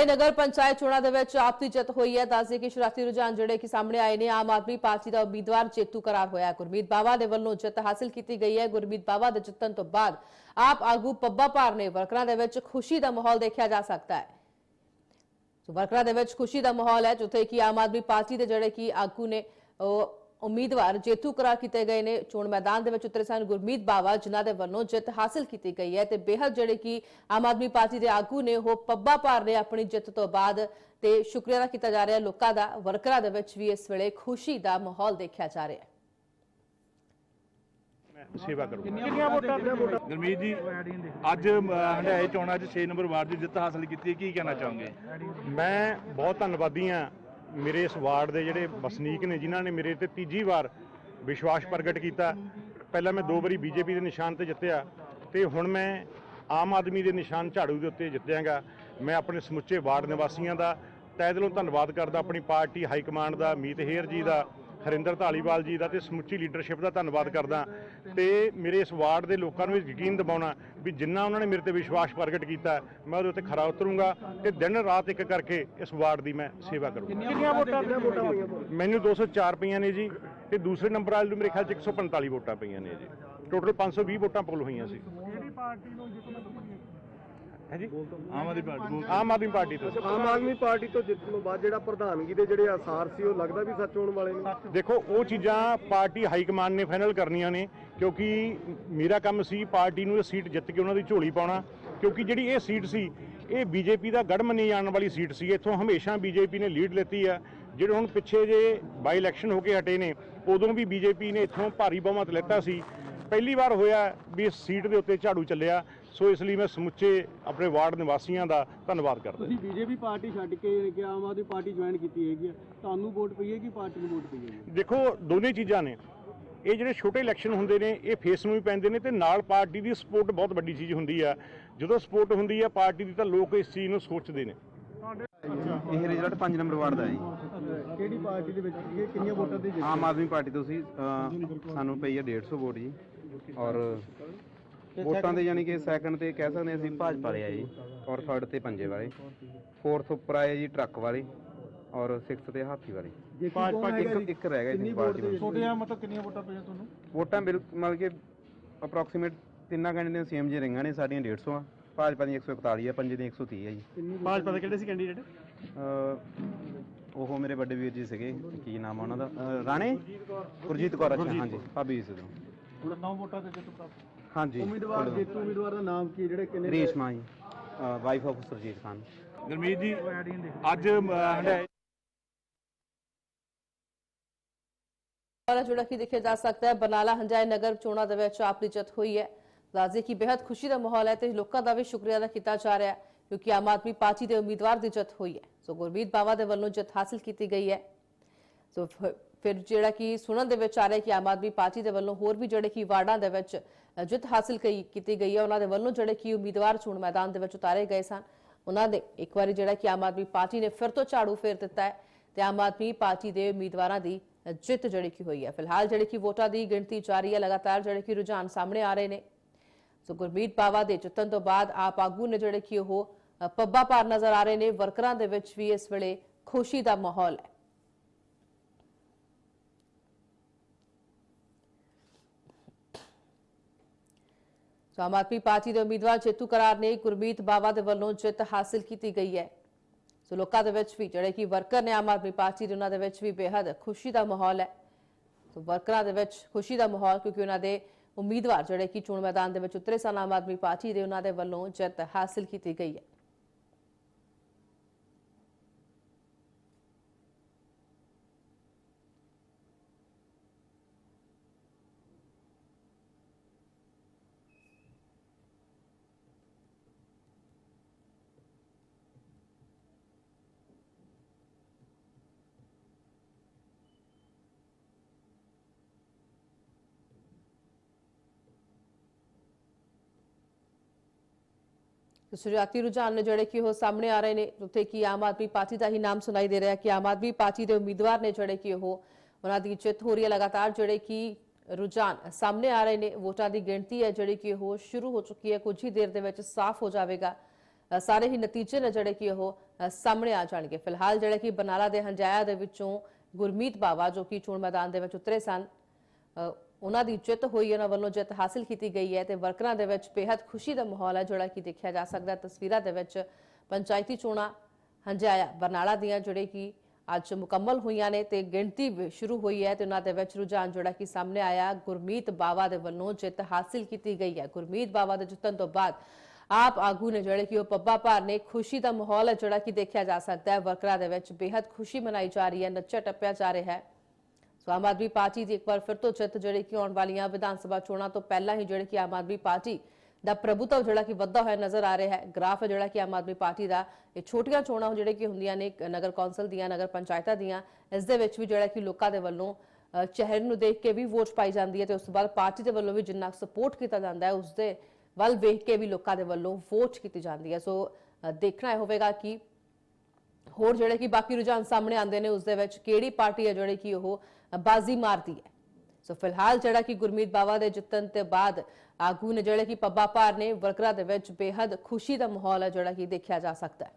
Hyundai ਨਗਰ ਪੰਚਾਇਤ ਚੋਣਾਂ ਦੇ ਵਿੱਚ ਆਪ ਜਿੱਤ ਹੋਈ ਹੈ। ਦੱਸਦੇ ਕਿ ਸ਼ੁਰੂਆਤੀ ਰੁਝਾਨ ਜਿਹੜੇ ਕਿ ਸਾਹਮਣੇ ਆਏ ਨੇ, ਆਮ ਆਦਮੀ ਪਾਰਟੀ ਦਾ ਉਮੀਦਵਾਰ ਜੇਤੂ ਕਰਾਰ ਹੋਇਆ ਗੁਰਮੀਤ ਬਾਵਾ ਦੇ ਵੱਲੋਂ ਜਿੱਤ ਹਾਸਲ ਕੀਤੀ ਗਈ ਹੈ। ਗੁਰਮੀਤ ਬਾਵਾ ਦੇ ਜਿੱਤਣ ਤੋਂ ਬਾਅਦ ਆਪ ਆਗੂ ਪੱਬਾ ਭਾਰ ਨੇ ਵਰਕਰਾਂ ਦੇ ਵਿੱਚ ਖੁਸ਼ੀ ਦਾ ਮਾਹੌਲ ਦੇਖਿਆ ਜਾ ਸਕਦਾ ਹੈ। ਸੋ ਵਰਕਰਾਂ ਦੇ ਵਿੱਚ ਖੁਸ਼ੀ ਦਾ ਮਾਹੌਲ ਹੈ, ਜਿੱਥੇ ਕਿ ਆਮ ਆਦਮੀ ਪਾਰਟੀ ਦੇ ਜਿਹੜੇ ਕਿ ਆਗੂ ਨੇ, ਉਹ ਉਮੀਦਵਾਰ ਜੇਤੂ ਕਰਾਰ ਕੀਤੇ ਗਏ ਨੇ। ਚੋਣ ਮੈਦਾਨ ਦੇ ਵਿੱਚ ਉਤਰੇ ਸਨ ਗੁਰਮੀਤ ਬਾਵਾ ਜਿਨ੍ਹਾਂ ਦੇ ਵੱਲੋਂ ਜਿੱਤ ਹਾਸਲ ਕੀਤੀ ਗਈ ਹੈ। ਤੇ ਬੇਹੱਦ ਜਿਹੜੇ ਕਿ ਆਮ ਆਦਮੀ ਪਾਰਟੀ ਦੇ ਆਗੂ ਨੇ ਉਹ ਪੱਬਾ ਭਾਰ ਨੇ ਆਪਣੀ ਜਿੱਤ ਤੋਂ ਬਾਅਦ। ਤੇ ਸ਼ੁਕਰੀਆ ਅਦਾ ਕੀਤਾ ਜਾ ਰਿਹਾ ਲੋਕਾਂ ਦਾ ਵਰਕਰਾਂ ਦੇ ਵਿੱਚ ਵੀ ਇਸ ਵੇਲੇ ਖੁਸ਼ੀ ਦਾ ਮਾਹੌਲ ਦੇਖਿਆ ਜਾ ਰਿਹਾ ਹੈ। ਸੇਵਾ ਕਰੂੰਗਾ ਕਿੰਨੀਆਂ ਵੋਟਾਂ? ਗੁਰਮੀਤ ਜੀ ਅੱਜ ਹੰਡਾਏ ਚੋਣਾਂ 'ਚ 6 ਨੰਬਰ ਵਾਰਡ ਦੀ ਜਿੱਤ ਹਾਸਲ ਕੀਤੀ ਹੈ। ਕੀ ਕਹਿਣਾ ਚਾਹੋਗੇ? ਮੈਂ ਬਹੁਤ ਧੰਨਵਾਦੀ ਹਾਂ ਮੇਰੇ ਇਸ ਵਾਰਡ ਦੇ ਜਿਹੜੇ ਵਸਨੀਕ ਨੇ, ਜਿਨ੍ਹਾਂ ਨੇ ਮੇਰੇ ਤੇ ਤੀਜੀ ਵਾਰ ਵਿਸ਼ਵਾਸ ਪ੍ਰਗਟ ਕੀਤਾ। ਪਹਿਲਾਂ ਮੈਂ ਦੋ ਵਾਰੀ ਬੀਜੇਪੀ ਦੇ ਨਿਸ਼ਾਨ ਤੇ ਜਿੱਤਿਆ ਤੇ ਹੁਣ ਮੈਂ ਆਮ ਆਦਮੀ ਦੇ ਨਿਸ਼ਾਨ ਝਾੜੂ ਦੇ ਉੱਤੇ ਜਿੱਤਿਆਗਾ। ਮੈਂ ਆਪਣੇ ਸਮੁੱਚੇ ਵਾਰਡ ਨਿਵਾਸੀਆਂ ਦਾ ਤਹਿ ਦਿਲੋਂ ਧੰਨਵਾਦ ਕਰਦਾ। ਆਪਣੀ ਪਾਰਟੀ ਹਾਈ ਕਮਾਂਡ ਦਾ, ਮੀਤ ਹੇਰ ਜੀ ਦਾ ਹਰਿੰਦਰ ਧਾਲੀਵਾਲ ਜੀ ਦਾ ਤੇ ਸਮੁੱਚੀ ਲੀਡਰਸ਼ਿਪ ਦਾ ਧੰਨਵਾਦ ਕਰਦਾ। ਤੇ ਮੇਰੇ ਇਸ ਵਾਰਡ ਦੇ ਲੋਕਾਂ ਨੂੰ ਇਹ ਯਕੀਨ ਦਿਵਾਉਣਾ ਵੀ ਜਿੰਨਾ ਉਹਨਾਂ ਨੇ ਮੇਰੇ ਤੇ ਵਿਸ਼ਵਾਸ ਪ੍ਰਗਟ ਕੀਤਾ ਮੈਂ ਉਹਦੇ ਉੱਤੇ ਖਰਾ ਉਤਰੂੰਗਾ ਤੇ ਦਿਨ ਰਾਤ ਇੱਕ ਕਰਕੇ ਇਸ ਵਾਰਡ ਦੀ ਮੈਂ ਸੇਵਾ ਕਰੂੰਗਾ। ਕਿੰਨੀਆਂ ਵੋਟਾਂ ਵੋਟਾਂ ਹੋਈਆਂ? ਮੈਨੂੰ 204 ਪਈਆਂ ਨੇ ਜੀ ਤੇ ਦੂਸਰੇ ਨੰਬਰ ਵਾਲੇ ਨੂੰ ਮੇਰੇ ਖਿਆਲ ਚ 145 ਵੋਟਾਂ ਪਈਆਂ ਨੇ ਜੀ। ਟੋਟਲ 520 ਵੋਟਾਂ ਪੋਲ ਹੋਈਆਂ ਸੀ। ਕਿਹੜੀ ਪਾਰਟੀ ਨੂੰ ਜਿੱਤਣਾ ਹੈ ਜੀ ਆਮ ਆਦਮੀ ਪਾਰਟੀ ਆਮ ਆਦਮੀ ਪਾਰਟੀ ਤੋਂ। ਆਮ ਆਦਮੀ ਪਾਰਟੀ ਤੋਂ ਜਿੱਤਣ ਤੋਂ ਬਾਅਦ ਜਿਹੜਾ ਪ੍ਰਧਾਨਗੀ ਦੇ ਜਿਹੜੇ ਆਸਾਰ ਸੀ ਉਹ ਲੱਗਦਾ ਵੀ ਸੱਚ ਹੋਣ ਵਾਲੇ ਨੇ? ਦੇਖੋ ਉਹ ਚੀਜ਼ਾਂ ਪਾਰਟੀ ਹਾਈ ਕਮਾਂਡ ਨੇ ਫਾਈਨਲ ਕਰਨੀਆਂ ਨੇ ਕਿਉਂਕਿ ਮੇਰਾ ਕੰਮ ਸੀ ਪਾਰਟੀ ਨੂੰ ਇਹ ਸੀਟ ਜਿੱਤ ਕੇ ਉਹਨਾਂ ਦੀ ਝੋਲੀ ਪਾਉਣਾ ਕਿਉਂਕਿ ਜਿਹੜੀ ਇਹ ਸੀਟ ਸੀ ਇਹ ਬੀਜੇਪੀ ਦਾ ਗੜ ਮੰਨੀ ਜਾਣ ਵਾਲੀ ਸੀਟ ਸੀ। ਇੱਥੋਂ ਹਮੇਸ਼ਾ ਬੀਜੇਪੀ ਨੇ ਲੀਡ ਲੈਤੀ ਆ। ਜਿਹੜੇ ਹੁਣ ਪਿੱਛੇ ਜੇ ਬਾਈ ਇਲੈਕਸ਼ਨ ਹੋ ਕੇ ਹਟੇ ਨੇ ਉਦੋਂ ਵੀ ਬੀਜੇਪੀ ਨੇ ਇੱਥੋਂ ਭਾਰੀ ਬਹੁਮਤ ਲੈਤਾ ਸੀ। ਪਹਿਲੀ ਵਾਰ ਹੋਇਆ ਵੀ ਇਸ ਸੀਟ ਦੇ ਉੱਤੇ ਝਾੜੂ ਚੱਲਿਆ ਸੋ ਇਸ ਲਈ ਮੈਂ ਸਮੁੱਚੇ ਆਪਣੇ ਵਾਰਡ ਨਿਵਾਸੀਆਂ ਦਾ ਧੰਨਵਾਦ ਕਰਦਾ ਤੁਸੀਂ ਬੀਜੇਪੀ ਪਾਰਟੀ ਛੱਡ ਕੇ ਕਿ ਆਮ ਆਦਮੀ ਪਾਰਟੀ ਜੁਆਇਨ ਕੀਤੀ ਹੈਗੀ ਆ ਤੁਹਾਨੂੰ ਵੋਟ ਪਈ ਹੈ ਕਿ ਪਾਰਟੀ ਨੂੰ ਵੋਟ ਪਈ ਹੈ ਦੇਖੋ ਦੋਨੇ ਚੀਜ਼ਾਂ ਨੇ। ਇਹ ਜਿਹੜੇ ਛੋਟੇ ਇਲੈਕਸ਼ਨ ਹੁੰਦੇ ਨੇ ਇਹ ਫੇਸ ਨੂੰ ਵੀ ਪੈਂਦੇ ਨੇ ਤੇ ਨਾਲ ਪਾਰਟੀ ਦੀ ਸਪੋਰਟ ਬਹੁਤ ਵੱਡੀ ਚੀਜ਼ ਹੁੰਦੀ ਆ। ਜਦੋਂ ਸਪੋਰਟ ਹੁੰਦੀ ਆ ਪਾਰਟੀ ਦੀ ਤਾਂ ਲੋਕ ਇਸ ਚੀਜ਼ ਨੂੰ ਸੋਚਦੇ ਨੇ। ਇਹ ਰਿਜ਼ਲਟ 5 ਨੰਬਰ ਵਾਰਡ ਦਾ ਹੈ ਜੀ। ਕਿਹੜੀ ਪਾਰਟੀ ਦੇ ਵਿੱਚ ਕਿੰਨੀਆਂ ਵੋਟਾਂ ਦੀ ਜਿੱਤ ਆਮ ਆਦਮੀ ਪਾਰਟੀ ਤੋਂ ਸੀ ਅਹ, ਸਾਨੂੰ ਪਈ ਹੈ 150 ਵੋਟ ਜੀ। ਔਰ ਵੋਟਾਂ ਦੇ ਯਾਨੀ ਕਿ ਸੈਕੰਡ ਤੇ ਕਹਿ ਸਕਦੇ ਅਸੀਂ ਭਾਜਪਾ ਵਾਲੇ ਆ ਜੀ ਔਰ ਥਰਡ ਤੇ ਪੰਜੇ ਵਾਲੇ। ਫੋਰਥ ਉੱਪਰ ਆਏ ਜੀ ਟਰੱਕ ਵਾਲੇ ਔਰ 6th ਤੇ ਹਾਥੀ ਵਾਲੇ। ਭਾਜਪਾ ਇੱਕ ਇੱਕ ਰਹਿ ਗਿਆ ਜੀ ਪਾਰਟੀ ਛੋਟੇ ਆ ਮਤਲਬ ਕਿੰਨੀਆਂ ਵੋਟਾਂ ਪਈਆਂ ਤੁਹਾਨੂੰ? ਵੋਟਾਂ ਮਤਲਬ ਕਿ ਅਪਰੋਕਸੀਮੇਟ ਤਿੰਨਾਂ ਕੈਂਡੀਡੇਟ ਸੇਮ ਜੇ ਰਹੀਆਂ ਨੇ ਸਾਡੀਆਂ 150 ਆ। ਭਾਜਪਾ ਦੀ 141 ਆ ਪੰਜੇ ਦੀ 130 ਆ ਜੀ। ਭਾਜਪਾ ਦੇ ਕਿਹੜੇ ਸੀ ਕੈਂਡੀਡੇਟ ਉਹ ਮੇਰੇ ਵੱਡੇ ਵੀਰ ਜੀ ਸੀਗੇ ਕੀ ਨਾਮ ਆ ਉਹਨਾਂ ਦਾ? ਰਾਣੇ? ਗੁਰਜੀਤ ਕੌਰ। ਅੱਛਾ ਹਾਂਜੀ ਭਾਬੀ ਜੀ ਤੋਂ ਨੌ ਵੋਟਾਂ ਤੇ ਜਿੱਤ ਪ੍ਰਾਪਤ ਹਾਂਜੀ ਉਮੀਦਵਾਰ ਜੇਤੂ ਉਮੀਦਵਾਰ ਦਾ ਨਾਮ ਕੀ ਹੈ, ਜਿਹੜੇ ਕਿੰਨੇ ਰੇਸ਼ਮਾ ਜੀ ਵਾਈਫ ਆਫ ਸਰਜੀਤ ਖਾਨ। ਗੁਰਮੀਤ ਜੀ ਅੱਜ ਅਮ, ਹੰਡਾਏ ਵਾਲਾ ਜਿਹੜਾ ਕਿ ਦੇਖਿਆ ਜਾ ਸਕਦਾ ਹੈ ਬਰਨਾਲਾ ਹੰਜਾਏ ਨਗਰ ਚੋਣਾਂ ਦੇ ਵਿੱਚ ਆਪ ਦੀ ਜਿੱਤ ਹੋਈ ਹੈ। ਰਾਜ਼ੀ ਕੀ ਬੇहद ਖੁਸ਼ੀ ਦਾ ਮਾਹੌਲ ਹੈ ਤੇ ਲੋਕਾਂ ਦਾ ਵੀ ਸ਼ੁਕਰੀਆ ਅਦਾ ਕੀਤਾ ਜਾ ਰਿਹਾ ਹੈ ਕਿਉਂਕਿ ਆਮ ਆਦਮੀ ਪਾਰਟੀ ਦੇ ਉਮੀਦਵਾਰ ਦੀ ਜਿੱਤ ਹੋਈ ਹੈ। ਸੋ ਗੁਰਮੀਤ ਬਾਵਾ ਦੇ ਵੱਲੋਂ ਜਿੱਤ ਹਾਸਲ ਕੀਤੀ ਗਈ ਹੈ। ਸੋ ਫਿਰ ਜਿਹੜਾ ਕਿ ਸੁਣਨ ਦੇ ਵਿੱਚ ਆ ਰਿਹਾ ਕਿ ਆਮ ਆਦਮੀ ਪਾਰਟੀ ਦੇ ਵੱਲੋਂ ਹੋਰ ਵੀ ਜਿਹੜੇ ਕਿ ਵਾਰਡਾਂ ਦੇ ਵਿੱਚ ਜਿੱਤ ਹਾਸਲ ਕੀ- ਕੀਤੀ ਗਈ ਹੈ। ਉਹਨਾਂ ਦੇ ਵੱਲੋਂ ਜਿਹੜੇ ਕਿ ਉਮੀਦਵਾਰ ਚੋਣ ਮੈਦਾਨ ਦੇ ਵਿੱਚ ਉਤਾਰੇ ਗਏ ਸਨ। ਉਹਨਾਂ ਦੇ ਇੱਕ ਵਾਰੀ ਜਿਹੜਾ ਕਿ ਆਮ ਆਦਮੀ ਪਾਰਟੀ ਨੇ ਫਿਰ ਤੋਂ ਝਾੜੂ ਫੇਰ ਦਿੱਤਾ ਹੈ ਤੇ ਆਮ ਆਦਮੀ ਪਾਰਟੀ ਦੇ ਉਮੀਦਵਾਰਾਂ ਦੀ ਜਿੱਤ ਜਿਹੜੀ ਕਿ ਹੋਈ ਹੈ। ਫਿਲਹਾਲ ਜਿਹੜੀ ਕਿ ਵੋਟਾਂ ਦੀ ਗਿਣਤੀ ਜਾਰੀ ਹੈ, ਲਗਾਤਾਰ ਜਿਹੜੇ ਕਿ ਰੁਝਾਨ ਸਾਹਮਣੇ ਆ ਰਹੇ ਨੇ। ਸੋ ਗੁਰਮੀਤ ਬਾਵਾ ਦੇ ਜਿੱਤਣ ਤੋਂ ਬਾਅਦ ਆਪ ਆਗੂ ਨੇ ਜਿਹੜੇ ਕਿ ਉਹ ਪੱਬਾ ਪਾਰ ਨਜ਼ਰ ਆ ਰਹੇ ਨੇ। ਵਰਕਰਾਂ ਦੇ ਵਿੱਚ ਵੀ ਇਸ ਵੇਲੇ ਖੁਸ਼ੀ ਦਾ ਮਾਹੌਲ ਹੈ। ਸੋ ਆਮ ਆਦਮੀ ਪਾਰਟੀ ਦੇ ਉਮੀਦਵਾਰ ਜੇਤੂ ਕਰਾਰ ਨੇ ਗੁਰਮੀਤ ਬਾਵਾ ਦੇ ਵੱਲੋਂ ਜਿੱਤ ਹਾਸਲ ਕੀਤੀ ਗਈ ਹੈ। ਸੋ ਲੋਕਾਂ ਦੇ ਵਿੱਚ ਵੀ ਜਿਹੜੇ ਕਿ ਵਰਕਰ ਨੇ ਆਮ ਆਦਮੀ ਪਾਰਟੀ ਦੇ, ਉਹਨਾਂ ਦੇ ਵਿੱਚ ਵੀ ਬੇहद ਖੁਸ਼ੀ ਦਾ ਮਾਹੌਲ ਹੈ। ਸੋ ਵਰਕਰਾਂ ਦੇ ਵਿੱਚ ਖੁਸ਼ੀ ਦਾ ਮਾਹੌਲ ਕਿਉਂਕਿ ਉਹਨਾਂ ਦੇ ਉਮੀਦਵਾਰ ਜਿਹੜੇ ਕਿ ਚੋਣ ਮੈਦਾਨ ਦੇ ਵਿੱਚ ਉਤਰੇ ਸਨ, ਆਮ ਆਦਮੀ ਪਾਰਟੀ ਦੇ ਉਹਨਾਂ ਦੇ ਵੱਲੋਂ ਜਿੱਤ ਹਾਸਲ ਕੀਤੀ ਗਈ ਹੈ। ਸ਼ੁਰੂਆਤੀ ਰੁਝਾਨ ਨੇ ਜਿਹੜੇ ਕਿ ਉਹ ਸਾਹਮਣੇ ਆ ਰਹੇ ਨੇ, ਉੱਥੇ ਕਿ ਆਮ ਆਦਮੀ ਪਾਰਟੀ ਦਾ ਹੀ ਨਾਮ ਸੁਣਾਈ ਦੇ ਰਿਹਾ ਕਿ ਆਮ ਆਦਮੀ ਪਾਰਟੀ ਦੇ ਉਮੀਦਵਾਰ ਨੇ ਜਿਹੜੇ ਕਿ ਉਹ ਉਹਨਾਂ ਦੀ ਜਿੱਤ ਹੋ ਰਹੀ ਹੈ। ਲਗਾਤਾਰ ਜਿਹੜੇ ਕਿ ਰੁਝਾਨ ਸਾਹਮਣੇ ਆ ਰਹੇ ਨੇ, ਵੋਟਾਂ ਦੀ ਗਿਣਤੀ ਹੈ ਜਿਹੜੀ ਕਿ ਉਹ ਸ਼ੁਰੂ ਹੋ ਚੁੱਕੀ ਹੈ। ਕੁਝ ਹੀ ਦੇਰ ਦੇ ਵਿੱਚ ਸਾਫ਼ ਹੋ ਜਾਵੇਗਾ। ਸਾਰੇ ਹੀ ਨਤੀਜੇ ਨੇ ਜਿਹੜੇ ਕਿ ਉਹ ਸਾਹਮਣੇ ਆ ਜਾਣਗੇ। ਫਿਲਹਾਲ ਜਿਹੜੇ ਕਿ ਬਨਾਲਾ ਦੇ ਹੰਜਾਇਆ ਦੇ ਵਿੱਚੋਂ ਗੁਰਮੀਤ ਬਾਵਾ ਜੋ ਕਿ ਚੋਣ ਮੈਦਾਨ ਦੇ ਵਿੱਚ ਉਤਰੇ ਸਨ ਉਹਨਾਂ ਦੀ ਜਿੱਤ ਹੋਈ, ਉਹਨਾਂ ਵੱਲੋਂ ਜਿੱਤ ਹਾਸਲ ਕੀਤੀ ਗਈ ਹੈ ਤੇ ਵਰਕਰਾਂ ਦੇ ਵਿੱਚ ਬੇहद ਖੁਸ਼ੀ ਦਾ ਮਾਹੌਲ ਹੈ, ਜਿਹੜਾ ਕਿ ਦੇਖਿਆ ਜਾ ਸਕਦਾ ਤਸਵੀਰਾਂ ਦੇ ਵਿੱਚ ਪੰਚਾਇਤੀ ਚੋਣਾਂ ਹੰਝਾਇਆ, ਬਰਨਾਲਾ ਦੀਆਂ ਜਿਹੜੇ ਕਿ ਅੱਜ ਮੁਕੰਮਲ ਹੋਈਆਂ ਨੇ ਤੇ ਗਿਣਤੀ ਸ਼ੁਰੂ ਹੋਈ ਹੈ ਤੇ ਉਹਨਾਂ ਦੇ ਵਿੱਚ ਰੁਝਾਨ ਜਿਹੜਾ ਕਿ ਸਾਹਮਣੇ ਆਇਆ। ਗੁਰਮੀਤ ਬਾਵਾ ਦੇ ਵੱਲੋਂ ਜਿੱਤ ਹਾਸਲ ਕੀਤੀ ਗਈ ਹੈ। ਗੁਰਮੀਤ ਬਾਵਾ ਦੇ ਜਿੱਤਣ ਤੋਂ ਬਾਅਦ ਆਪ ਆਗੂ ਨੇ ਜਿਹੜੇ ਕਿ ਉਹ ਪੱਬਾ ਭਾਰ ਨੇ, ਖੁਸ਼ੀ ਦਾ ਮਾਹੌਲ ਹੈ ਜਿਹੜਾ ਕਿ ਦੇਖਿਆ ਜਾ ਸਕਦਾ ਹੈ। ਵਰਕਰਾਂ ਦੇ ਵਿੱਚ ਬੇहद ਖੁਸ਼ੀ ਮਨਾਈ ਜਾ ਰਹੀ ਹੈ ਨੱਚਾ ਟੱਪਿਆ ਜਾ ਰਿਹਾ ਹੈ। ਸੋ ਆਮ ਆਦਮੀ ਪਾਰਟੀ ਦੀ ਇੱਕ ਵਾਰ ਫਿਰ ਤੋਂ ਜਿੱਤ ਜਿਹੜੀ ਕਿ ਆਉਣ ਵਾਲੀਆਂ ਵਿਧਾਨ ਸਭਾ ਚੋਣਾਂ ਤੋਂ ਪਹਿਲਾਂ ਹੀ ਜਿਹੜੀ ਕਿ ਆਮ ਆਦਮੀ ਪਾਰਟੀ ਦਾ ਪ੍ਰਭੂਤਵ ਜਿਹੜਾ ਕਿ ਵੱਧਦਾ ਹੋਇਆ ਨਜ਼ਰ ਆ ਰਿਹਾ ਹੈ ਗ੍ਰਾਫ ਜਿਹੜਾ ਕਿ ਆਮ ਆਦਮੀ ਪਾਰਟੀ ਦਾ ਇਹ ਛੋਟੀਆਂ ਚੋਣਾਂ ਜਿਹੜੇ ਕਿ ਹੁੰਦੀਆਂ ਨੇ ਨਗਰ ਕੌਂਸਲ ਦੀਆਂ ਨਗਰ ਪੰਚਾਇਤਾਂ ਦੀਆਂ ਇਸ ਦੇ ਵਿੱਚ ਵੀ ਜਿਹੜਾ ਕਿ ਲੋਕਾਂ ਦੇ ਵੱਲੋਂ ਚਿਹਰੇ ਨੂੰ ਦੇਖ ਕੇ ਵੀ ਵੋਟ ਪਾਈ ਜਾਂਦੀ ਹੈ ਤੇ ਉਸ ਤੋਂ ਬਾਅਦ ਪਾਰਟੀ ਦੇ ਵੱਲੋਂ ਵੀ ਜਿੰਨਾ ਸਪੋਰਟ ਕੀਤਾ ਜਾਂਦਾ ਹੈ ਉਸ ਦੇ ਵੱਲ ਵੇਖ ਕੇ ਵੀ ਲੋਕਾਂ ਦੇ ਵੱਲੋਂ ਵੋਟ ਕੀਤੀ ਜਾਂਦੀ ਹੈ ਸੋ ਦੇਖਣਾ ਇਹ ਹੋਵੇਗਾ ਕਿ ਹੋਰ ਜਿਹੜੇ ਕਿ ਬਾਕੀ ਰੁਝਾਨ ਸਾਹਮਣੇ ਆਉਂਦੇ ਨੇ, ਉਸ ਦੇ ਵਿੱਚ ਕਿਹੜੀ ਪਾਰਟੀ ਹੈ ਜਿਹੜੀ ਕਿ ਉਹ ਬਾਜ਼ੀ ਮਾਰਦੀ ਹੈ? ਸੋ ਫਿਲਹਾਲ ਜਿਹੜਾ ਕਿ ਗੁਰਮੀਤ ਬਾਵਾ ਦੇ ਜਿੱਤਣ ਤੇ ਬਾਅਦ ਆਗੂ ਨੇ ਜਿਹੜੇ ਕਿ ਪੱਬਾ ਭਾਰ ਨੇ, ਵਰਕਰਾਂ ਦੇ ਵਿੱਚ ਬੇहद ਖੁਸ਼ੀ ਦਾ ਮਾਹੌਲ ਹੈ ਜਿਹੜਾ ਕਿ ਦੇਖਿਆ ਜਾ ਸਕਦਾ ਹੈ।